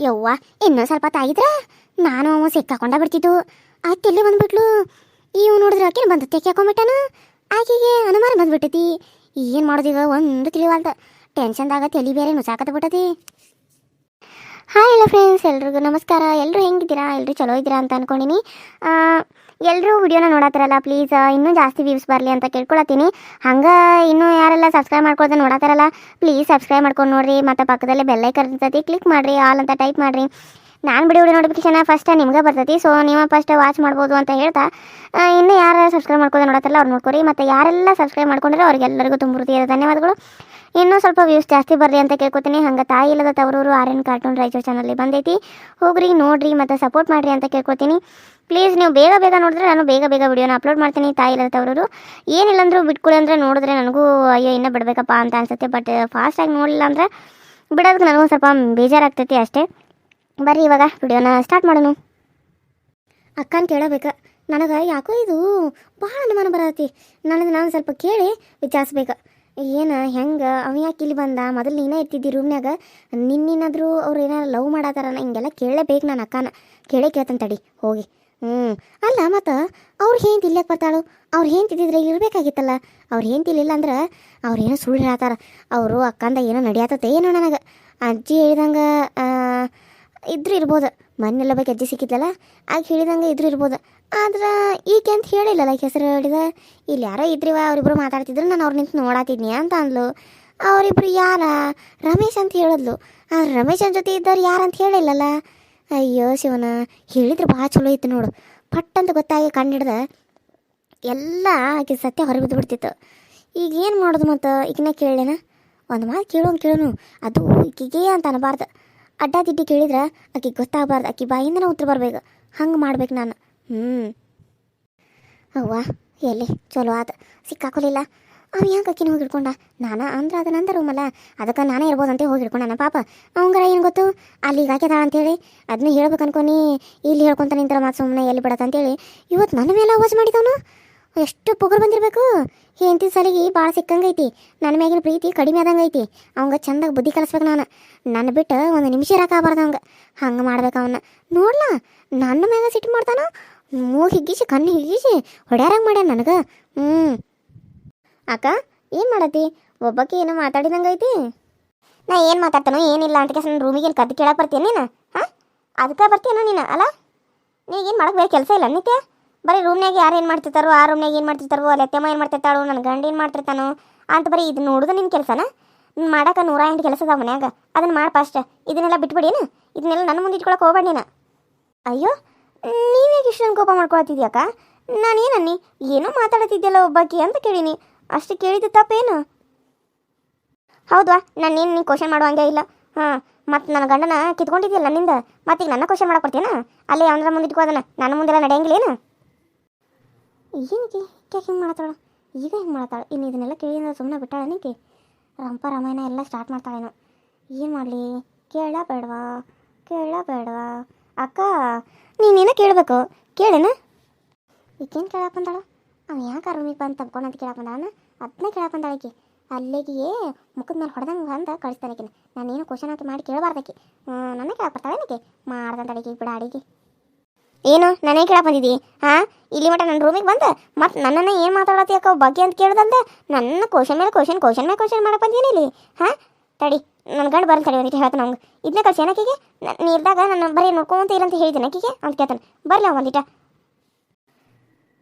ಯವ್ವ ಇನ್ನೂ ಸ್ವಲ್ಪ ತಾಗಿದ್ರ ನಾನು ಅವ ಸಿಕ್ಕಾಕೊಂಡ ಬಿಡ್ತಿದ್ದು. ಎಲ್ಲಿ ಬಂದ್ಬಿಟ್ಲು. ಇವ್ ನೋಡಿದ್ರೆ ಆಕೆ ಬಂದು ತೆಕ್ಕೆ ಹಾಕೊಂಡ್ಬಿಟ್ಟನ ಆಕೆಗೆ ಅನುಮಾನ ಬಂದ್ಬಿಟ್ಟೈತಿ. ಏನು ಮಾಡೋದೀಗ ಒಂದು ತಿಳಿವಾಲ್ದ. ಟೆನ್ಷನ್ದಾಗ ತಲೆ ಬೇರೆ ನುಸಾಕತ್ತ ಬಿಟ್ಟತಿ ಹಾಯ್ ಎಲ್ಲ ಫ್ರೆಂಡ್ಸ್ ಎಲ್ರಿಗೂ ನಮಸ್ಕಾರ. ಎಲ್ಲರೂ ಹೆಂಗಿದ್ದೀರಾ? ಎಲ್ಲರೂ ಚಲೋ ಇದ್ದೀರಾ ಅಂತ ಅನ್ಕೊಂಡಿನಿ. ಎಲ್ಲರೂ ವಿಡಿಯೋನ ನೋಡತ್ತಾರಲ್ಲ ಪ್ಲೀಸ್ ಇನ್ನೂ ಜಾಸ್ತಿ ವ್ಯೂಸ್ ಬರಲಿ ಅಂತ ಕೇಳ್ಕೊಳತ್ತೀನಿ. ಹಂಗೆ ಇನ್ನೂ ಯಾರೆಲ್ಲ ಸಬ್ಸ್ಕ್ರೈಬ್ ಮಾಡ್ಕೊಳ್ದೆ ನೋಡತ್ತಾರಲ್ಲ ಪ್ಲೀಸ್ ಸಬ್ಸ್ಕ್ರೈಬ್ ಮಾಡ್ಕೊಂಡು ನೋಡಿರಿ. ಮತ್ತು ಪಕ್ಕದಲ್ಲೇ ಬೆಲ್ಲೈಕರ್ ಇರ್ತೈತಿ ಕ್ಲಿಕ್ ಮಾಡಿರಿ. ಆಲ್ ಅಂತ ಟೈಪ್ ಮಾಡಿರಿ. ನಾನು ಬಿಡಿ ವಿಡಿಯೋ ನೋಟಿಫಿಕೇಶನ್ ಫಸ್ಟ್ ನಿಮ್ಗೆ ಬರ್ತೈತಿ. ಸೊ ನೀವು ಫಸ್ಟ್ ವಾಚ್ ಮಾಡ್ಬೋದು ಅಂತ ಹೇಳ್ತಾ ಇನ್ನೂ ಯಾರು ಸಬ್ಸ್ಕ್ರೈಬ್ ಮಾಡ್ಕೊಳ್ತಾ ನೋಡತ್ತಲ್ಲ ಅವ್ರು ನೋಡ್ಕೊರಿ. ಮತ್ತು ಯಾರೆಲ್ಲ ಸಬ್ಸ್ಕ್ರೈಬ್ ಮಾಡ್ಕೊಂಡ್ರೆ ಅವ್ರಿಗೆಲ್ಲರಿಗೂ ತುಂಬ ಹೃದಯದ ಧನ್ಯವಾದಗಳು. ಇನ್ನೂ ಸ್ವಲ್ಪ ವ್ಯೂಸ್ ಜಾಸ್ತಿ ಬರಲಿ ಅಂತ ಕೇಳ್ಕೊತೀನಿ. ಹಂಗೆ ತಾಯಿ ಇಲ್ಲದ ತವರೂರು ಆರ್ ಎನ್ ಕಾರ್ಟೂನ್ ರಾಯಚೂರು ಚಾನಲ್ಲಿ ಬಂದೈತಿ. ಹೋಗ್ರಿ, ನೋಡ್ರಿ ಮತ್ತು ಸಪೋರ್ಟ್ ಮಾಡಿರಿ ಅಂತ ಕೇಳ್ಕೊತೀನಿ. ಪ್ಲೀಸ್ ನೀವು ಬೇಗ ಬೇಗ ನೋಡಿದ್ರೆ ನಾನು ಬೇಗ ಬೇಗ ವಿಡಿಯೋನ ಅಪ್ಲೋಡ್ ಮಾಡ್ತೀನಿ. ತಾಯಿ ಇಲ್ಲದ ತವರೂರು. ಏನಿಲ್ಲಂದ್ರೂ ಬಿಟ್ಕೊಳ್ಳಿ ಅಂದರೆ ನೋಡಿದ್ರೆ ನನಗೂ ಅಯ್ಯೋ ಇನ್ನೂ ಬಿಡಬೇಕಪ್ಪ ಅಂತ ಅನಿಸುತ್ತೆ. ಬಟ್ ಫಾಸ್ಟಾಗಿ ನೋಡಲಿಲ್ಲ ಅಂದರೆ ಬಿಡೋದಕ್ಕೆ ನನಗೂ ಸ್ವಲ್ಪ ಬೇಜಾರಾಗ್ತೈತಿ ಅಷ್ಟೇ. ಬರ್ರಿ ಇವಾಗ ವಿಡಿಯೋನ ಸ್ಟಾರ್ಟ್ ಮಾಡೋಣ. ಅಕ್ಕನ ಕೇಳಬೇಕ ನನಗೆ ಯಾಕೋ ಇದು ಭಾಳ ಅನುಮಾನ ಬರತ್ತಿ. ನನಗೆ ನಾನು ಸ್ವಲ್ಪ ಕೇಳಿ ವಿಚಾರಿಸ್ಬೇಕು. ಏನು, ಹೆಂಗೆ? ಅವ ಯಾಕೆ ಇಲ್ಲಿ ಬಂದ? ಮೊದಲು ನೀನೇ ಇರ್ತಿದ್ದಿ ರೂಮ್ನ್ಯಾಗ ನಿನ್ನೇನಾದರೂ ಅವ್ರು ಏನಾರು ಲವ್ ಮಾಡತ್ತಾರ ಹಿಂಗೆಲ್ಲ ಕೇಳಲೇಬೇಕು ನಾನು ಅಕ್ಕನ. ಕೇಳೇ ಕೇಳ್ತಾನೆ ತಡಿ, ಹೋಗಿ. ಹ್ಞೂ ಅಲ್ಲ, ಮತ್ತು ಅವ್ರು ಹೇಂತ ಇಲ್ಲಕ್ಕೆ ಬರ್ತಾಳು? ಅವ್ರು ಹೇಂತಿದ್ದಿದ್ರೆ ಇಲ್ಲಿ ಇರಬೇಕಾಗಿತ್ತಲ್ಲ? ಅವ್ರು ಇಲ್ಲ ಅಂದ್ರೆ ಅವ್ರು ಏನೋ ಸುಳ್ಳು ಹೇಳ್ತಾರ. ಅವರು ಅಕ್ಕಂದ ಏನೋ ನಡೆಯತ್ತತೆ ಏನೋ ನನಗೆ. ಅಜ್ಜಿ ಹೇಳಿದಂಗೆ ಇದ್ರು ಇರ್ಬೋದು. ಮೊನ್ನೆಲ್ಲ ಬಗ್ಗೆ ಅಜ್ಜಿ ಸಿಕ್ಕಿದ್ಲಲ್ಲ, ಆಗ ಹೇಳಿದಂಗೆ ಇದ್ರು ಇರ್ಬೋದು. ಆದ್ರೆ ಈಕೆ ಅಂತ ಹೇಳಿಲ್ಲಲ್ಲ ಲೈಕ್ ಹೆಸರು ಹೇಳಿದ? ಇಲ್ಲಿ ಯಾರೋ ಇದ್ರಿವ, ಅವರಿಬ್ರು ಮಾತಾಡ್ತಿದ್ರು, ನಾನು ಅವ್ರು ನಿಂತು ನೋಡಾತಿದ್ನಿ ಅಂತ ಅಂದ್ಲು. ಅವರಿಬ್ರು ಯಾರ? ರಮೇಶ್ ಅಂತ ಹೇಳಿದ್ಲು. ಆ ರಮೇಶನ ಜೊತೆ ಇದ್ದವ್ರು ಅಂತ ಹೇಳಿಲ್ಲಲ್ಲ? ಅಯ್ಯೋ ಶಿವನ, ಹೇಳಿದ್ರೆ ಭಾಳ ಚಲೋ ಇತ್ತು ನೋಡು. ಪಟ್ ಅಂತ ಗೊತ್ತಾಗಿ ಕಂಡಿಡ್ದ ಎಲ್ಲ ಆಕೆ ಸತ್ಯ ಹೊರಬಿದ್ದು ಬಿಡ್ತಿತ್ತು ಈಗ ಏನು ಮಾಡೋದು ಮತ್ತು? ಈಗಿನ ಕೇಳೇನ ಒಂದು ಮಾತು ಕೇಳೋನು ಕೇಳೋನು. ಅದು ಈಕಿಗೆ ಅಂತ ಅನ್ಬಾರ್ದು. ಅಡ್ಡ ತಿಡ್ಡಿ ಕೇಳಿದ್ರೆ ಆಕಿಗೆ ಗೊತ್ತಾಗಬಾರ್ದು, ಆಕಿ ಬಾಯಿಂದನ ಉತ್ತರ ಬರ್ಬೇಕು. ಹಂಗೆ ಮಾಡ್ಬೇಕು ನಾನು. ಹ್ಞೂ ಅವ್ವ, ಎಲ್ಲಿ? ಚಲೋ ಆತ. ಸಿಕ್ಕಾಕೊಲಿಲ್ಲ. ಅವ ಯಾಕೆ ಅಕ್ಕಿನ ಹೋಗಿ ಹಿಡ್ಕೊಂಡ ನಾನು ಅಂದ್ರೆ ಅದು ನಂದ ರೂಮಲ್ಲ. ಅದಕ್ಕೆ ನಾನೇ ಇರ್ಬೋದಂತೆ ಹೋಗಿ ಹಿಡ್ಕೊಂಡಾನ ಪಾಪ. ಅವಂಗರ ಏನು ಗೊತ್ತು? ಅಲ್ಲಿ ಈಗ ಅಂತ ಅಂತೇಳಿ. ಅದನ್ನ ಹೇಳ್ಬೇಕು ಅನ್ಕೊನಿ ಇಲ್ಲಿ ಹೇಳ್ಕೊಂತ ನಿಂತರ ಮಾತು ಸುಮ್ಮನೆ ಎಲ್ಲಿ ಬಿಡತ್ತ ಅಂತೇಳಿ. ಇವತ್ತು ನನ್ನ ಮೇಲೆ ಅವಾಜ್ ಮಾಡಿದವನು? ಎಷ್ಟು ಪುಗರ್ ಬಂದಿರಬೇಕು? ಹೆಂಡತಿ ಸಲಿಗೆ ಭಾಳ ಸಿಕ್ಕಂಗೈತಿ. ನನ್ನ ಮ್ಯಾಗಿನ ಪ್ರೀತಿ ಕಡಿಮೆ ಆದಂಗೈತಿ. ಅವಂಗೆ ಚಂದಾಗ ಬುದ್ಧಿ ಕಲಿಸ್ಬೇಕು ನಾನು. ನನ್ನ ಬಿಟ್ಟು ಒಂದು ನಿಮಿಷ ಇರೋಕ್ಕಾಗಬಾರ್ದು ಅವಂಗೆ. ಹಂಗೆ ಮಾಡ್ಬೇಕು ಅವನ್ನ ನೋಡ್ಲ, ನನ್ನ ಮ್ಯಾಗ ಸಿಟ್ಟು ಮಾಡ್ತಾನ? ಮೂಗು ಹಿಗ್ಗಿಸಿ, ಕಣ್ಣು ಹಿಗ್ಗಿಸಿ ಹೊಡ್ಯಾರಂಗೆ ಮಾಡ್ಯಾನ ನನಗೆ. ಹ್ಞೂ ಅಕ್ಕ, ಏನು ಮಾಡತ್ತಿ? ಒಬ್ಬಕ್ಕೆ ಏನೋ ಮಾತಾಡಿದಂಗೈತಿ. ನಾ ಏನು ಮಾತಾಡ್ತಾನೋ ಏನಿಲ್ಲ ಅಂತ ನನ್ನ ರೂಮಿಗೆ ಕದ್ದು ಕೇಳಕ್ಕೆ ಬರ್ತೀನಿ ನೀನು? ಹಾಂ? ಅದಕ್ಕೆ ಬರ್ತೀಯನ ನೀನು ಅಲ್ಲ ನೀಗೇನು ಮಾಡಕ್ಕೆ ಬೇರೆ ಕೆಲಸ ಇಲ್ಲ ನಿತ್ಯ? ಬರೀ ರೂಮ್ನಾಗ ಯಾರು ಏನು ಮಾಡ್ತಿರ್ತಾರೋ, ಆ ರೂಮ್ನಾಗ ಏನು ಮಾಡ್ತಿರ್ತಾರೋ, ಅಲ್ಲಿ ಅತ್ತೆಮ್ಮ ಏನು ಮಾಡ್ತಿರ್ತಾಳು ನನ್ನ ಗಂಡ ಏನು ಮಾಡ್ತಿರ್ತಾನೋ, ಅಂತ ಬರೀ ಇದು ನೋಡೋದು ನಿನ್ನ ಕೆಲಸನ? ಮಾಡಕ್ಕೆ ನೂರ ಎಂಟು ಕೆಲಸ ಅದಾವ ಮನ್ಯಾಗ ಅದನ್ನು ಮಾಡಪ್ಪ ಫಸ್ಟ್ ಇದನ್ನೆಲ್ಲ ಬಿಟ್ಬಿಡೇನು ಇದನ್ನೆಲ್ಲ ನನ್ನ ಮುಂದೆ ಇಟ್ಕೊಳಕ್ಕೆ ಹೋಗ್ಬೇಡ ನೀನು. ಅಯ್ಯೋ ನೀವ್ಯಾಕೆ ಇಷ್ಟೊಂದು ಕೋಪ ಮಾಡ್ಕೊಳತ್ತಿದ್ಯಾಕ ನಾನೇನನ್ನಿ? ಏನೋ ಮಾತಾಡತ್ತಿದ್ದೆಲ್ಲ ಒಬ್ಬಾಕಿ ಅಂತ ಕೇಳೀನಿ. ಅಷ್ಟು ಕೇಳಿದ್ದು ತಪ್ಪೇನು? ಹೌದಾ ನಾನೇನು ನೀನು ಕ್ವಶನ್ ಮಾಡುವಂಗೆ ಇಲ್ಲ. ಹಾಂ ಮತ್ತು ನನ್ನ ಗಂಡನ ಕಿತ್ಕೊಂಡಿದ್ಯಲ್ಲ ನನ್ನಿಂದ ಮತ್ತೀಗ ನನ್ನ ಕ್ವಶನ್ ಮಾಡಕ್ಕೆ ಕೊಡ್ತೀನಾ ಅಲ್ಲಿ ಅವನ ಮುಂದೆ ಇಟ್ಕೋದನ ನನ್ನ ಮುಂದೆಲ್ಲ ನಡೆಯಂಗಿಲ್ಲೇನು ಏನಕ್ಕೆ ಯಾಕೆ ಹಿಂಗೆ ಮಾಡ್ತಾಳು ಈಗ ಹಿಂಗೆ ಮಾಡ್ತಾಳೆ ಇನ್ನು ಇದನ್ನೆಲ್ಲ ಕೇಳಿದ್ರೆ ಸುಮ್ಮನೆ ಬಿಟ್ಟಾಳೆ ನೀಕೆ ರಂಪ ರಾಮಾಯಣ ಎಲ್ಲ ಸ್ಟಾರ್ಟ್ ಮಾಡ್ತಾಳೇನು ಏನು ಮಾಡಲಿ? ಕೇಳಬೇಡವಾ? ಕೇಳಬೇಡವಾ? ಕೇಳ ಬೇಡವಾ ಅಕ್ಕ, ನೀನೇನೋ ಕೇಳಬೇಕು? ಕೇಳೇನ? ಈಗೇನು ಕೇಳಕ್ಕೆ ಬಂದಾಳು? ಅವ ಯಾಕೆ ರೂಮಿಗೆ ಬಂದು ತಪ್ಕೊಂಡು ಅಂತ ಕೇಳಕ್ಕೆ ಬಂದಾಳನ ಅದನ್ನ ಕೇಳಕ್ಕೆ ಬಂದಾಳ ಆಕಿ ಅಲ್ಲಿಗೆ ಮುಖದ ಮೇಲೆ ಹೊಡೆದಂಗೆ ಅಂತ ಕಳಿಸ್ತಾನೆ ನಾನು ನಾನೇನು ಕ್ವಶನ್ ಹಾಕಿ ಮಾಡಿ ಕೇಳಬಾರ್ದಕ್ಕೆ. ನನಗೆ ಕೇಳಕ್ಕೆ ಬರ್ತಾಳೆ ನನಗೆ ಮಾಡ್ದಂತ ಅಡಿಗೆ ಬಿಡ ಅಡಿಗೆ ಏನು? ನನಗೆ ಕೇಳ ಬಂದಿದ್ದಿ? ಹಾ ಇಲ್ಲಿ ಮಟ್ಟ ನನ್ನ ರೂಮಿಗೆ ಬಂದು ಮತ್ತು ನನ್ನನ್ನು ಏನು ಮಾತಾಡತ್ತಿ ಅಕ್ಕ ಬಗ್ಗೆ ಅಂತ ಕೇಳ್ದಂತೆ ನನ್ನ ಕ್ವಶನ್ ಮೇಲೆ ಕ್ವಶನ್ ಕ್ವಶನ್ ಮೇಲೆ ಕ್ವಶನ್ ಮಾಡಕ್ಕೆ ಬಂದೀನಿ ಇಲ್ಲಿ? ಹಾಂ? ತಡಿ ನನ್ನ ಗಂಡು ಬರಲ್ಲ ತಡಿ ಒಂದಿಟ್ಟು ಹೇಳ್ತಾನೆ ಅವ್ಗೆ ಇದನ್ನ ಕಳ್ಸಿ ಏನಕ್ಕಿಗೆ ನೀರ್ದಾಗ ನನ್ನ ಬರೀ ನೋಡ್ಕೊಂತ ಅಂತ ಹೇಳಿದ್ದೀನಿ ಅಂತ ಕೇಳ್ತಾನೆ. ಬರಲಿ ಅವ್ನು ಒಂದಿಟ.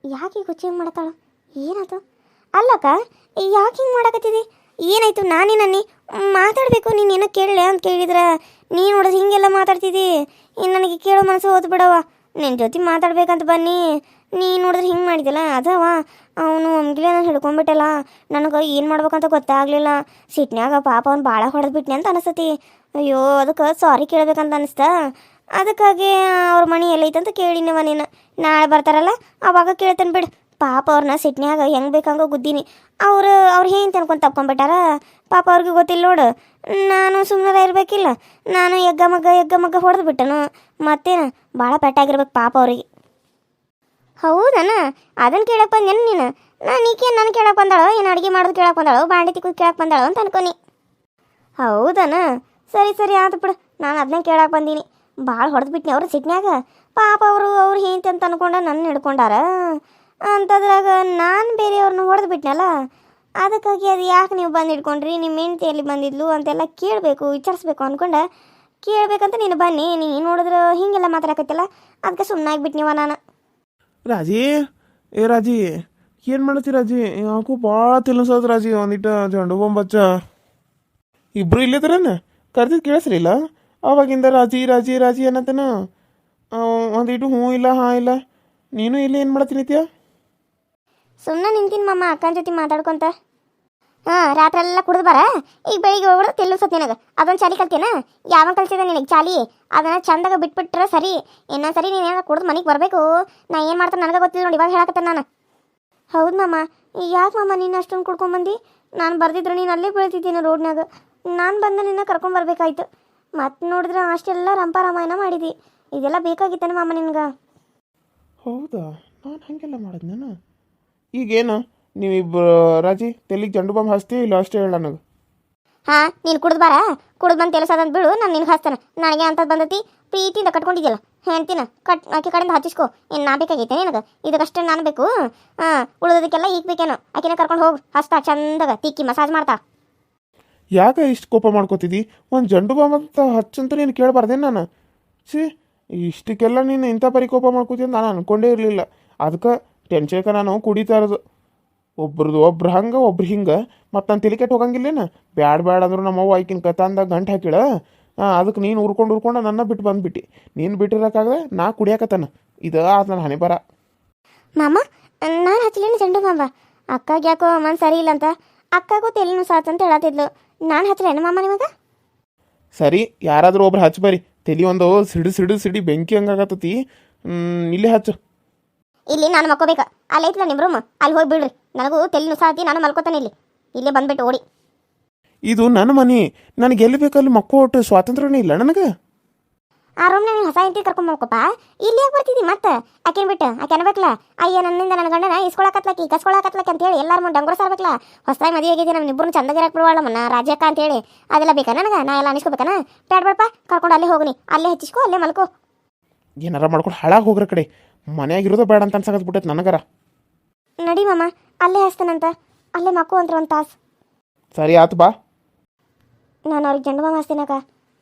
ಯಾಕೆ ಗುಚ್ಚಿ ಹಿಂಗೆ ಮಾಡತ್ತಾಳು ಏನಾಯ್ತು? ಅಲ್ಲಕ್ಕ ಯಾಕೆ ಹಿಂಗೆ ಮಾಡಕತ್ತಿದಿ? ಏನಾಯ್ತು? ನಾನೇ ನನ್ನಿ ಮಾತಾಡಬೇಕು, ನೀನು ಏನೋ ಕೇಳಲೆ ಅಂತ ಕೇಳಿದ್ರೆ. ನೀನು ನೋಡೋದು ಹಿಂಗೆಲ್ಲ ಮಾತಾಡ್ತಿದ್ದಿ ನನಗೆ ಕೇಳೋ ಮನಸ್ಸು ಬಿಡವ ನಿನ್ನ ಜೊತೆ ಮಾತಾಡ್ಬೇಕಂತ ಬನ್ನಿ. ನೀ ನೋಡಿದ್ರೆ ಹಿಂಗೆ ಮಾಡಿದಲ್ಲ ಅದವ? ಅವನು ಒಮ್ಗಿಲೆ ನಾನು ಹಿಡ್ಕೊಂಡ್ಬಿಟ್ಟಲ್ಲ. ನನಗೆ ಏನು ಮಾಡ್ಬೇಕಂತ ಗೊತ್ತಾಗಲಿಲ್ಲ. ಸಿಟ್ನ್ಯಾಗ ಪಾಪ ಅವ್ನು ಭಾಳ ಹೊಡೆದ್ಬಿಟ್ನಿ ಅಂತ ಅನಿಸ್ತತಿ. ಅಯ್ಯೋ, ಅದಕ್ಕೆ ಸಾರಿ ಕೇಳ್ಬೇಕಂತ ಅನಿಸ್ತಾ. ಅದಕ್ಕಾಗಿ ಅವ್ರ ಮನೆ ಎಲ್ಲೈತಂತ ಕೇಳಿನವ ನೀನು. ನಾಳೆ ಬರ್ತಾರಲ್ಲ, ಅವಾಗ ಕೇಳ್ತೇನೆ ಬಿಡು. ಪಾಪ ಅವ್ರನ್ನ ಸಿಟ್ನ್ಯಾಗ ಹೆಂಗೆ ಬೇಕಂಗ ಗುದ್ದೀನಿ. ಅವರು ಅವ್ರು ಏನು ಅನ್ಕೊಂಡು ತಪ್ಕೊಂಡ್ಬಿಟ್ಟಾರ ಪಾಪ ಅವ್ರಿಗೆ ಗೊತ್ತಿಲ್ಲ ನೋಡು. ನಾನು ಸುಮ್ಮನೆ ಇರಬೇಕಿಲ್ಲ. ನಾನು ಎಗ್ಗ ಮಗ್ಗ ಎಗ್ಗ ಮಗ್ಗ ಹೊಡೆದು ಬಿಟ್ಟನು. ಮತ್ತೇನು? ಭಾಳ ಪೆಟ್ಟಾಗಿರ್ಬೇಕು ಪಾಪ ಅವ್ರಿಗೆ. ಹೌದನ? ಅದನ್ನು ಕೇಳಕ್ಕೆ ಬಂದೇನು ನೀನು? ನಾನು ಈಕೆ ನಾನು ಕೇಳಕ್ಕೆ ಬಂದಾಳೋ? ಏನು ಅಡುಗೆ ಮಾಡೋದು ಕೇಳಕ್ಕೆ ಬಂದಾಳೋ? ಬಾಂಡೆ ತಿಕ್ಕೋದು ಕೇಳಕ್ಕೆ ಬಂದಾಳೋ ಅಂತ ಅನ್ಕೊನಿ. ಹೌದನ? ಸರಿ ಸರಿ, ಆತು ಬಿಡು. ನಾನು ಅದನ್ನೇ ಕೇಳಕ್ಕೆ ಬಂದೀನಿ. ಭಾಳ ಹೊಡೆದು ಬಿಟ್ನಿ ಅವ್ರ ಸಿಟ್ನ್ಯಾಗ. ಪಾಪ ಅವರು ಅವ್ರು ಹೇಂತ ಅಂತ ಅನ್ಕೊಂಡ ನನ್ನ ಹಿಡ್ಕೊಂಡಾರ. ಅಂತದ್ರಾಗ ನಾನು ಬೇರೆಯವ್ರನ್ನ ಹೊಡೆದು ಬಿಟ್ನಲ್ಲ? ಅದಕ್ಕಾಗಿ ಅದು ಯಾಕೆ ನೀವು ಬಂದು ಇಟ್ಕೊಂಡ್ರಿ ನಿಮ್ಮ ಹೆಂಡತಿ ಎಲ್ಲಿ ಬಂದಿದ್ಲು ಅಂತೆಲ್ಲ ಕೇಳಬೇಕು, ವಿಚಾರಿಸ್ಬೇಕು ಅನ್ಕೊಂಡೆ ಕೇಳಬೇಕಂತ ನೀನು ಬನ್ನಿ, ನೀನು ನೋಡಿದ್ರೆ ಹೀಗೆಲ್ಲ ಮಾತಾಡಕತ್ತಿಲ್ಲ ಅದಕ್ಕೆ ನೀವ ನಾನು. ರಾಜಿ, ಏ ರಾಜಿ, ಏನು ಮಾಡತ್ತಿ ರಾಜಿ? ಯಾಕೋ ಭಾಳ ತಿನ್ಸೋದು ರಾಜಿ ಒಂದಿಟ್ಟು ಜಂಡು ಬೊಂಬಚ್ಚ. ಇಬ್ರು ಇಲ್ಲಿದ್ರೇನ? ಕರ್ದಿದ್ದು ಕೇಳಿಸ್ರಿಲ್ಲ ಅವಾಗಿಂದ ರಾಜಿ ರಾಜಿ ರಾಜಿ ಅನ್ನತ್ತನ ಒಂದಿಟ್ಟು ಹ್ಞೂ ಇಲ್ಲ, ಹಾಂ ಇಲ್ಲ, ನೀನು ಇಲ್ಲಿ ಏನು ಮಾಡತ್ತೀನಿತ್ಯ ಸುಮ್ಮನೆ ನಿಂತೀನಿ ಮಮ್ಮ ಅಕ್ಕನ ಜೊತೆ ಮಾತಾಡ್ಕೊಂತ. ಹಾಂ, ರಾತ್ರೆಲ್ಲ ಕುಡಿದು ಬರ? ಈಗ ಬೆಳಿಗ್ಗೆ ಹೋಗ್ಬಿಡು ತೆಲ್ಲುಸತ್ ನಿನಗೆ. ಅದೊಂದು ಚಾಲಿ ಕಲ್ತೀನ? ಯಾವಾಗ ಕಲ್ಸಿದ ನಿನಗೆ ಚಾಲಿ? ಅದನ್ನ ಚಂದಾಗ ಬಿಟ್ಬಿಟ್ರೆ ಸರಿ. ಇನ್ನೊಂದು ಸರಿ ನೀನು ಏನಾರ ಕುಡ್ದು ಮನೆಗೆ ಬರಬೇಕು? ನಾ ಏನು ಮಾಡ್ತಾನೆ ನನಗೆ ಗೊತ್ತಿಲ್ಲ ನೋಡಿ, ಇವಾಗ ಹೇಳಕತ್ತೆ ನಾನು. ಹೌದು ಮಾಮ. ಯಾಕೆ ಮಾಮ ನೀನು ಅಷ್ಟೊಂದು ಕುಡ್ಕೊಂಬಂದು ನಾನು ಬರ್ದಿದ್ರು ನೀನು ಅಲ್ಲೇ ಬೀಳ್ತಿದ್ದೀನಿ ರೋಡ್ನಾಗ ನಾನು ಬಂದ ನಿನ್ನ ಕರ್ಕೊಂಡು ಬರ್ಬೇಕಾಯ್ತು. ಮತ್ತೆ ನೋಡಿದ್ರೆ ಅಷ್ಟೆಲ್ಲ ರಂಪ ರಾಮಾಯಣ ಮಾಡಿದಿ. ಇದೆಲ್ಲ ಬೇಕಾಗಿತ್ತಾನೆ ಮಾಮ ನಿನ್ಗೆ? ಹೌದಾ? ನಾನು ಹಾಗೆಲ್ಲ ಮಾಡಿದ್ನ ಈಗೇನು? ನೀವಿಬ್ಬರು ರಾಜಿ ತೆಲಿಗೆ ಜಂಡು ಬಾಂಬ್ ಹಚ್ತೀವಿ ಇಲ್ಲ ಅಷ್ಟೇ ಹೇಳ ನನಗೆ? ಹಾ ನೀನು ಕುಡ್ದು ಬಾರ? ಕುಡ್ದು ಬಂದು ಕೆಲಸದಂತ ಬಿಡು ನಾನು ನಿನ್ಗೆ ಹಚ್ತಾನೆ ನನಗೆ ಅಂತ ಬಂದತಿ ಪ್ರೀತಿಯಿಂದ ಕಟ್ಕೊಂಡಿದ್ಯಲ್ಲ ಹೇಳ್ತೀನ ಕಟ್ ಆಕೆ ಕಡೆಯಿಂದ ಹಚ್ಚಿಸ್ಕೊ. ಏನು ನಾ ಬೇಕಾಗೈತೆ ನಿನಗೆ? ಇದಕ್ಕಷ್ಟೇ ನಾನು ಬೇಕು. ಹಾಂ ಉಳಿದೋದಕ್ಕೆಲ್ಲ ಈಗ ಬೇಕೇನು? ಆಕೆನ ಕರ್ಕೊಂಡು ಹೋಗು ಹಸ್ತಾ ಚಂದಾಗ ತಿಕ್ಕಿ ಮಸಾಜ್ ಮಾಡ್ತಾ. ಯಾಕೆ ಇಷ್ಟು ಕೋಪ ಮಾಡ್ಕೋತಿದ್ದಿ ಒಂದು ಜಂಡು ಬಾಂಬ್ ಅಂತ ಹಚ್ಚಂತ ನೀನು ಕೇಳಬಾರ್ದೇನು ನಾನು? ಛೀ ಇಷ್ಟಕ್ಕೆಲ್ಲ ನೀನು ಇಂಥ ಪರಿ ಕೋಪ ಮಾಡ್ಕೋತಿ ಅಂತ ನಾನು ಅನ್ಕೊಂಡೇ ಇರಲಿಲ್ಲ. ಅದಕ್ಕೆ ಟೆನ್ಷನ್ಗೆ ನಾನು ಕುಡಿತಾ ಇರೋದು ಒಬ್ರದ್ದು ಒಬ್ರು ಹಂಗೆ ಒಬ್ರು ಹಿಂಗೆ. ಮತ್ತು ನಾನು ತಿಲಿಕೆಟ್ ಹೋಗಂಗಿಲ್ಲೇನ? ಬ್ಯಾಡ ಬ್ಯಾಡ ಅಂದ್ರು ನಮ್ಮವ್ವ ಕತ ಕತಾಂದ ಗಂಟು ಹಾಕಿಳ. ಅದಕ್ಕೆ ನೀನು ಉರ್ಕೊಂಡು ಉರ್ಕೊಂಡು ನನ್ನ ಬಿಟ್ಟು ಬಂದ್ಬಿಟ್ಟು. ನೀನು ಬಿಟ್ಟಿರೋಕ್ಕಾಗದೆ ನಾ ಕುಡಿಯಾಕತ್ತಾನ. ಇದು ಆತು ನನ್ನ ಹಣೆ ಬರ ಮಾಮ ನಾನು ಹಚ್ಚಲೇನು ಚೆಂಡು ಮಾಮ. ಅಕ್ಕಗೆ ಯಾಕೋ ಮನ್ ಸರಿ ಇಲ್ಲ ಅಂತ. ಅಕ್ಕಗೂ ತೆಲಿನೂ ಸಾತ್ ಅಂತ ಹೇಳತ್ತಿದ್ಲು ನಾನು ಹಚ್ಚಲೇನು ಮಾಮ ನಿಮಗೆ? ಸರಿ ಯಾರಾದರೂ ಒಬ್ರು ಹಚ್ಚ ಬರ್ರಿ ತಲೆ ಒಂದು ಸಿಡು ಸಿಡು ಸಿಡಿ ಬೆಂಕಿ ಹಂಗಾಗತ್ತತಿ. ಇಲ್ಲೇ ಹಚ್ಚು. ಇಲ್ಲಿ ನಾನು ಮಕ್ಕೋಬೇಕು. ಅಲ್ಲಿ ಐತಿಲ್ಲ ನಿಮ್ಮ ರೂಮ್ ಅಲ್ಲಿ ಹೋಗಿ ಬಿಡ್ರಿ. ನನಗೂ ತೆಲಿನೂ ಸಾತಿ ನಾನು ಮಲ್ಕೋತಾನೆ ಇಲ್ಲಿ. ಇಲ್ಲೇ ಬಂದ್ಬಿಟ್ಟು ಓಡಿ. ಇದು ನನ್ನ ಮನೆ. ನನಗೆ ಎಲ್ಲಿ ಬೇಕಲ್ಲಿ ಮಕ್ಕಳು ಸ್ವಾತಂತ್ರ್ಯನೇ ಇಲ್ಲ ನನಗೆ. ಆ ರೂಮ್ನ ನೀನು ಹೊಸ ಹೆಂಡತಿ ಕರ್ಕೊಂಡ್ ಇಲ್ಲಿ ಯಾಕೆ ಬರ್ತಿದ್ದಿ ಮತ್ತೆ? ಆಕೆನ್ ಬಿಟ್ಟು ಆಕೆ ಅನ್ಬೇಕಲ್ಲ? ಅಯ್ಯ ನನ್ನಿಂದ ನನ್ನ ಗಂಡನ ಇಸ್ಕೊಳಕತ್ಲಕಿ ಕಸ್ಕೊಳಕತ್ಲಕಿ ಅಂತ ಹೇಳಿ ಎಲ್ಲಾರು ಮುಂದೆ ಡಂಗುರ ಸಾರ್ಬೇಕಲ್ಲ. ಹೊಸದಾಗಿ ಮದುವೆ ಆಗಿದ್ದೀವಿ ನಮ್ಮ ಇಬ್ಬರು ಚಂದಗಿರಕ್ಕೆ ಬಿಡುವಾಳ ನಮ್ಮನ್ನ ರಾಜ್ಯಕ್ಕ ಅಂತ ಹೇಳಿ ಅದೆಲ್ಲ ಬೇಕಾ ನನಗೆ? ನಾ ಎಲ್ಲ ಅನಿಸ್ಕೋಬೇಕಾನ ಬೇಡ ಬೇಡಪ್ಪ ಕರ್ಕೊಂಡು ಅಲ್ಲೇ ಹೋಗ್ನಿ. ಅಲ್ಲೇ ಹಚ್ಚಿಸ್ಕೊ ಅಲ್ಲೇ ಮಲ್ಕೋ. ಏನಾರ ಮಾಡ್ಕೊಂಡು ಹಾಳಾಗಿ ಹೋಗ್ರ ಕಡೆ. ಮನೆಯಾಗಿರೋದು ಬೇಡ ಅಂತ ಅನ್ಸಕತ್ಬಿಟ್ಟೈತೆ ನನಗರ. ನಡಿ ಮಾಮ ಅಲ್ಲೇ ಹಚ್ತಾನಂತ. ಅಲ್ಲೇ ಮಕ್ಕೋ ಅಂತ ಒಂದು ತಾಸು. ಸರಿ ಆತು ಬಾ. ನಾನು ಅವ್ರಿಗೆ ಜಂಡು ಬಾಂಬ್ ಹಚ್ತೀನಕ್ಕ.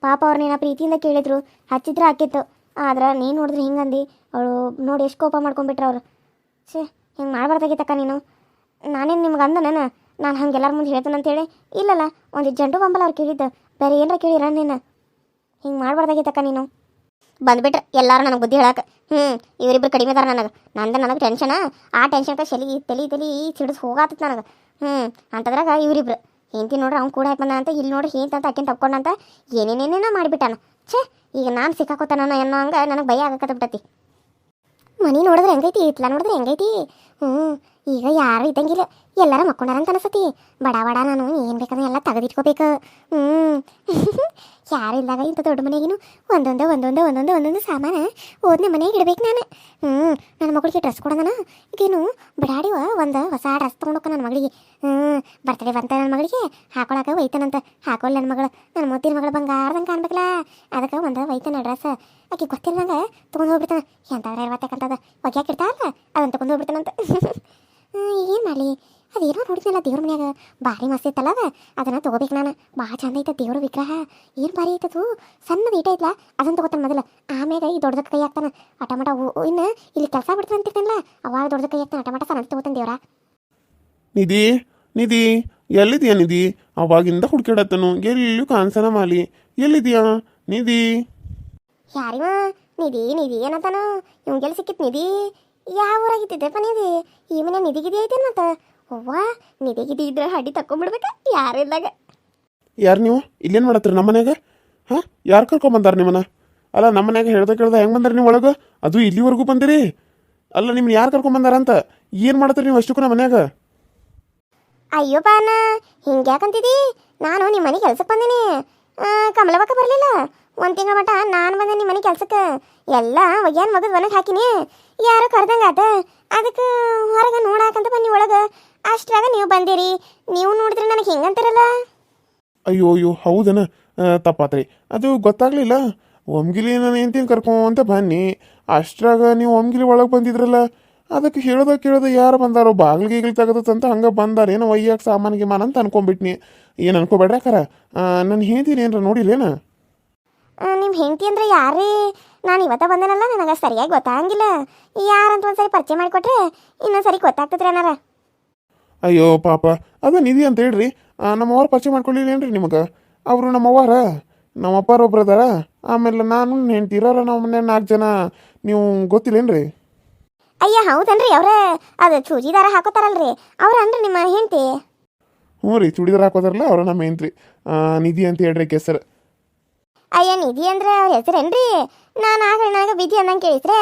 ಪಾಪ ಅವ್ರು ನೀನು ಪ್ರೀತಿಯಿಂದ ಕೇಳಿದ್ರು ಹಚ್ಚಿದ್ರೆ ಹಾಕಿತ್ತು. ಆದ್ರೆ ನೀನು ನೋಡಿದ್ರೆ ಹಿಂಗಂದು ಅವಳು ನೋಡಿ ಎಷ್ಟು ಕೋಪ ಮಾಡ್ಕೊಂಡ್ಬಿಟ್ರು ಅವ್ರು. ಛೇ ಹಿಂಗೆ ಮಾಡಬಾರ್ದಾಗಿತ್ತಕ್ಕ ನೀನು. ನಾನೇನು ನಿಮ್ಗೆ ಅಂದ ನಾನು ಹಂಗೆ ಎಲ್ಲರ ಮುಂದೆ ಹೇಳ್ತೇನೆ ಅಂತೇಳಿ ಇಲ್ಲಲ್ಲ ಒಂದು ಜಂಡು ಬಂಬಲ ಅವ್ರು ಕೇಳಿದ್ದು. ಬೇರೆ ಏನಾರ ಕೇಳಿರ ನೀನು? ಹಿಂಗೆ ಮಾಡಬಾರ್ದಾಗಿತ್ತಕ್ಕ ನೀನು. ಬಂದ್ಬಿಟ್ರೆ ಎಲ್ಲರೂ ನನಗೆ ಬುದ್ಧಿ ಹೇಳಕ್ಕೆ ಹ್ಞೂ ಇವರಿಬ್ರು ಕಡಿಮೆ ಅದಾರ ನನಗೆ. ನಂದು ನನಗೆ ಟೆನ್ಷನ ಆ ಟೆನ್ಷನ್ಗೆ ಶಲಿ, ತಲಿ ತಲಿ ಸಿಡಿಸ್ ಹೋಗಾತತ್ ನನಗೆ. ಹ್ಞೂ ಅಂತದ್ರಾಗ ಇವರಿಬ್ರು. ಹೆಂಡತಿ ನೋಡ್ರಿ ಅವ್ನು ಕೂಡ ಬಂದ ಅಂತ ಇಲ್ಲಿ ನೋಡ್ರಿ ಅಂತ ಅಕ್ಕಿನ ತಪ್ಕೊಂಡಂತ ಏನೇನೇನೇನೋ ಮಾಡಿಬಿಟ್ಟಾನ. ಛೇ, ಈಗ ನಾನು ಸಿಕ್ಕಾಕೋತಾನ ಅನ್ನೋ ಹಂಗೆ ನನಗೆ ಭಯ ಆಗಕತ್ತಬಿಟ್ಟತಿ ಮನೆ ನೋಡಿದ್ರೆ ಹೆಂಗೈತಿ, ಇತ್ಲ ನೋಡಿದ್ರೆ ಹೆಂಗೈತಿ. ಹ್ಞೂ ಈಗ ಯಾರು ಇದ್ದಂಗಿಲ್ಲ. ಎಲ್ಲಾರ ಮಕ್ಕೊಂಡಾರ ಅಂತ ಅನಿಸತಿ. ಬಡ ಬಡ ನಾನು, ಏನು ಬೇಕಂದ್ರೆ ಎಲ್ಲ ತೆಗೆದಿಟ್ಕೋಬೇಕು. ಹ್ಞೂ ಯಾರು ಇಲ್ದಾಗ ಇಂಥ ದೊಡ್ಡ ಮನೆಗಿನೂ ಒಂದೊಂದು ಒಂದೊಂದು ಒಂದೊಂದು ಒಂದೊಂದು ಸಾಮಾನು ಓದ್ನೆ ಮನೆಗೆ ಇಡ್ಬೇಕು ನಾನು. ಹ್ಞೂ ನನ್ನ ಮಗಳಿಗೆ ಡ್ರೆಸ್ ಕೊಡೋದನ? ಈಗೇನು ಬಿಡಾಡಿವ ಒಂದು ಹೊಸ ಡ್ರೆಸ್ ತೊಗೊಂಡೋಕ ನನ್ನ ಮಗಳಿಗೆ. ಹ್ಞೂ ಬರ್ತಡೇ ಬಂತ ನನ್ನ ಮಗಳಿಗೆ, ಹಾಕೊಳಕ ಒಯ್ತಾನಂತ. ಹಾಕೊಳ್ಳಿ ನನ್ನ ಮಗಳು. ನನ್ನ ಮೂತಿನ ಮಗಳು ಬಂಗಾರದಂಗೆ ಕಾಣ್ಬೇಕಲ್ಲ. ಅದಕ್ಕೆ ಒಂದು ಒಯ್ತಾನ ಡ್ರೆಸ್. ಆಕೆ ಗೊತ್ತಿಲ್ಲದಂಗೆ ತೊಗೊಂಡು ಹೋಗ್ಬಿಡ್ತಾನೆ. ಎಂತಾದ್ರೆ ಇರ್ವತ್ತಕ್ಕಂತದ ಒಗ್ಯಾಕೆ ಅಲ್ಲ ಅದನ್ನು ತೊಗೊಂಡು ಹೋಗ್ಬಿಡ್ತಾನಂತ. ಏನು ಮಾಡಲಿ? ನೋಡಿದ್ನಲ್ಲ ದೇವ್ರ ಮನ್ಯಾಗ. ಭಾರಿ ಮಸ್ತ್ ಇತ್ತಲ್ಲ ಅದ. ಅದನ್ನ ತಗೋಬೇಕು ನಾನು. ಭಾಳ ಚಂದ ಐತೆ ದೇವ್ರ ವಿಗ್ರಹ. ಏನು ಭಾರಿ ಐತದು ಸಣ್ಣದು ಈಟ ಐತ್ಲ? ಅದನ್ನ ತಗೋತಾನೆ ಮೊದಲು. ಆಮ್ಯಾಗ ಈ ದೊಡ್ಡದಕ್ಕೆ ಕೈ ಹಾಕ್ತಾನೆ. ಅಟಮಟ ಇನ್ನು ಇಲ್ಲಿ ಕೆಲಸ ಬಿಡ್ತಾನೆ ಅಂತಿರ್ತಾನಲ್ಲ. ಅವಾಗ ದೊಡ್ಡದ ಕೈ ಹಾಕ್ತಾನೆ. ಅಟಮಟ ಸಣ್ಣ ತಗೋತಾನೆ ದೇವ್ರ. ನಿಧಿ ನಿಧಿ ಎಲ್ಲಿದೆಯಾ ನಿಧಿ? ಅವಾಗಿಂದ ಹುಡ್ಕಾಡತ್ತನು ಎಲ್ಲೂ ಕಾಣಿಸನ ಮಾಲಿ. ಎಲ್ಲಿದೆಯಾ? ನಿಧಿ. ಯಾರಿವ? ನಿಧಿ ನಿಧಿ ಏನಂತಾನ? ಇವಂಗೆಲ್ಲ ಸಿಕ್ಕಿತ್ ನಿಧಿ? ಯಾವ ಊರಾಗಿತ್ತಿದ್ದೆಪ್ಪ ನಿಧಿ? ಈ ಮನೆ ನಿಧಿಗಿದೆ ಐತೆ ಮತ್ತ? ಅವ್ವ ನಿಧಿ ಗಿದಿ ಇದ್ರೆ ಹಡಿ ತಕೊಂಡ್ಬಿಡ್ಬೇಕ ಯಾರು ಇಲ್ದಾಗ? ಯಾರು ನೀವು? ಇಲ್ಲೇನು ಮಾಡತ್ತೀರಿ ನಮ್ಮ ಮನ್ಯಾಗ? ಹಾಂ? ಯಾರು ಕರ್ಕೊಂಬಂದಾರ ನಿಮ್ಮನ್ನ? ಅಲ್ಲ ನಮ್ಮ ಮನ್ಯಾಗ ಹೇಳ್ದ ಕೇಳ್ದ ಹೆಂಗೆ ಬಂದ್ರಿ ನೀವು ಒಳಗೆ? ಅದು ಇಲ್ಲಿವರೆಗೂ ಬಂದಿರಿ. ಅಲ್ಲ ನಿಮ್ಮನ್ನ ಯಾರು ಕರ್ಕೊಂಬಂದಾರ ಅಂತ? ಏನು ಮಾಡತ್ತೀರಿ ನೀವು ಅಷ್ಟಕ್ಕೂ ನಮ್ಮ ಮನ್ಯಾಗ? ಅಯ್ಯೋ ಹಿಂಗೆ ಹಿಂಗ್ಯಾಕಂತಿದಿ? ನಾನು ನಿಮ್ಮ ಮನೆ ಕೆಲ್ಸಕ್ಕೆ ಬಂದೀನಿ. ಕಮಲಬಕ್ಕ ಬರಲಿಲ್ಲ? ಒಂದು ತಿಂಗಳ ಮಟ ನಾನು ಬಂದೆ ನಿಮ್ಮ ಮನೆ ಕೆಲ್ಸಕ್ಕೆ. ಎಲ್ಲ ಒಗ್ಯಾನ್ ಮಗದ ಒಣಗಿ ಹಾಕಿನಿ. ಯಾರೋ ಕರ್ದಂಗಾತ. ಅದಕ್ಕೆ ಹೊರಗೆ ನೋಡಾಕಂತ ಬನ್ನಿ ಒಳಗೆ. ಅಷ್ಟ್ರಾಗ ನೀವು ಬಂದಿರಿ. ನೀವು ನೋಡಿದ್ರೆ ನನಗೆ ಹಿಂಗಂತಿರಲ್ಲ? ಅಯ್ಯೋ ಅಯ್ಯೋ ಹೌದನ ತಪ್ಪಾತ್ರಿ. ಅದು ಗೊತ್ತಾಗ್ಲಿಲ್ಲ. ಒಮ್ಗಿಲಿ ನಾನು ಹೆಂಡ್ತಿನ ಕರ್ಕೊಂತ ಬನ್ನಿ. ಅಷ್ಟ್ರಾಗ ನೀವು ಒಮ್ಗಿಲಿ ಒಳಗೆ ಬಂದಿದ್ರಲ್ಲ ಅದಕ್ಕೆ ಹೇಳೋದ ಕೇಳೋದ ಯಾರು ಬಂದಾರೋ ಬಾಗಿಲು ತೆಗೆದ ತಂತ ಹಂಗೆ ಬಂದಾರ. ಏನೋ ಒಯ್ಯಕ್ಕೆ ಸಾಮಾನು ಮಾನ ಅಂತ ಅನ್ಕೊಂಬಿಟ್ನಿ ಏನು ಅನ್ಕೋಬೇಡ್ರಿ ಕರ ನನ್ನ ಹೇಳ್ತೀನಿ ಏನ್ರ ನೋಡಿಲ್ಲೇನ? ನಿಮ್ಮ ಹೆಂಡತಿ ಅಂದ್ರೆ ಯಾರೇ? ನಾನು ಇವತ್ತ ಬಂದನಲ್ಲ ನನಗೆ ಸರಿಯಾಗಿ ಗೊತ್ತಾಗಂಗಿಲ್ಲ. ಯಾರಂತ ಒಂದ್ಸರಿ ಪರಿಚಯ ಮಾಡಿಕೊಟ್ರೆ ಇನ್ನೊಂದ್ಸರಿ ಗೊತ್ತಾಗ್ತದ್ರಿ ಏನಾರ ಅಯ್ಯೋ ಪಾಪ. ಅದ ನಿಧಿ ಅಂತ ಹೇಳ್ರಿ. ನಮ್ಮವ್ರ ಪರಿಚಯ ಮಾಡ್ಕೊಳ್ಳಿಲ್ಲೇನ್ರಿ ನಿಮಗೆ? ಅವರು ನಮ್ಮವ್ವಾರ ನಮ್ಮ ಅಪ್ಪಾರ ಒಬ್ರು ಅದಾರ. ಆಮೇಲೆ ನಾನು ಹೆಂಡ್ತಿರೋರ ನಮ್ಮ ಮನೆ ನಾಲ್ಕು ಜನ. ನೀವು ಗೊತ್ತಿಲ್ಲೇನ್ರಿ? ಅಯ್ಯ ಹೌದನ್ರಿ ಅವ್ರ. ಅದು ಚೂಜಿದಾರ ಹಾಕೋತಾರಲ್ರಿ. ಅವ್ರ ಅಂದ್ರೆ ನಿಮ್ಮ ಹೆಂಡತಿ. ಹ್ಞೂ ರೀ ಚೂಡಿದಾರ ಹಾಕೋದಾರಲ್ಲ ಅವ್ರ ನಮ್ಮ ಹೆಂಡ್ರಿ ನಿಧಿ ಅಂತ ಹೇಳ್ರಿ ಹೆಸರು ಅಯ್ಯ, ನಿಧಿ ಅಂದ್ರೆ ಅವ್ರ ಹೆಸರೇನ್ರಿ? ನಾನು ಆಗ ನನಗೆ ವಿಧಿ ಅನ್ನಂಗೆ ಕೇಳಿದ್ರೆ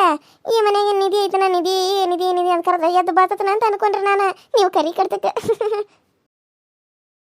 ಈ ಮನೆಗೆ ನಿಧಿ ಐತನ, ನಿಧಿ ನಿಧಿ ನಿಧಿ ಅಂತ ಕರೆದ್ರೆ ಎದ್ದು ಬರ್ತತನ ಅಂತ ಅನ್ಕೊಂಡ್ರೆ ನಾನು ನೀವು ಕರಿ ಕಡ್ತಕ್ಕೆ